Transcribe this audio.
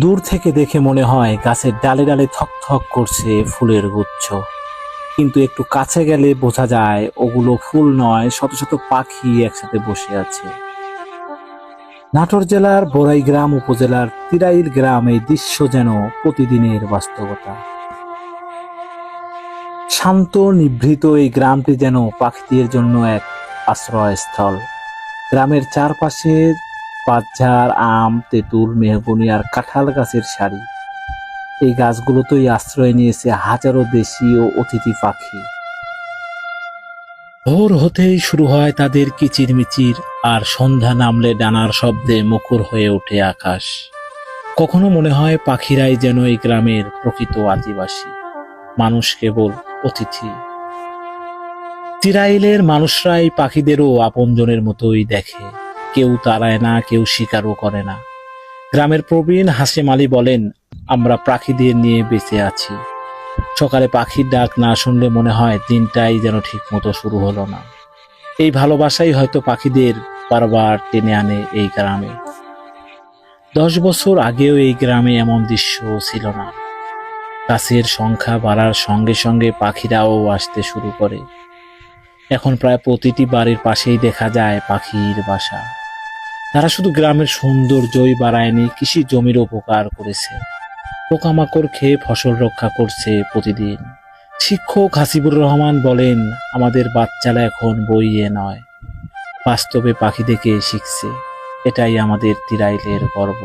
দূর থেকে দেখে মনে হয় গাছের ডালে ডালে থক থক করছে ফুলের গুচ্ছ। কিন্তু একটু কাছে গেলে বোঝা যায় ওগুলো ফুল নয়, শত শত পাখি একসাথে বসে আছে। নাটোর জেলার বড়াইগ্রাম উপজেলার তিরাইল গ্রাম দৃশ্য যেন প্রতিদিনের বাস্তবতা। শান্ত, নিভৃত এই গ্রামটি যেন পাখিদের জন্য এক আশ্রয়স্থল। গ্রামের চারপাশে পাতঝাড় আম, তেঁতুল, মেহগুনি আর কাঁঠাল গাছের সারি। এই গাছগুলোতেই আশ্রয় নিয়েছে হাজারো দেশি ও অতিথি পাখি। ভোর হতেই শুরু হয় তাদের কিচিরমিচির আর সন্ধ্যা নামলে ডানার শব্দে মুখর হয়ে ওঠে আকাশ। কখনো মনে হয় পাখিরাই যেন এই গ্রামের প্রকৃত আদিবাসী। মানুষ কেবল অতিথি। তিরাইলের মানুষরাই পাখিদেরও আপনজনের মতোই দেখে। কেউ তাড়ায় না, কেউ স্বীকারও করে না। গ্রামের প্রবীণ হাসিম আলী বলেন, আমরা পাখিদের নিয়ে বেঁচে আছি। সকালে পাখির ডাক না শুনলে মনে হয় দিনটাই যেন ঠিক মতো শুরু হলো না। এই ভালোবাসাই হয়তো পাখিদের বারবার টেনে আনে এই গ্রামে। দশ বছর আগেও এই গ্রামে এমন দৃশ্য ছিল না। গাছের সংখ্যা বাড়ার সঙ্গে সঙ্গে পাখিরাও আসতে শুরু করে। এখন প্রায় প্রতিটি বাড়ির পাশেই দেখা যায় পাখির বাসা। তারা শুধু গ্রামের সৌন্দর্যই বাড়ায়নি, কৃষি জমির উপকার করেছে। পোকামাকড় খেয়ে ফসল রক্ষা করছে প্রতিদিন। শিক্ষক হাসিবুর রহমান বলেন, আমাদের বাচ্চারা এখন বইয়ে নয়, বাস্তবে পাখি দেখে শিখছে। এটাই আমাদের তিরাইলের গর্ব।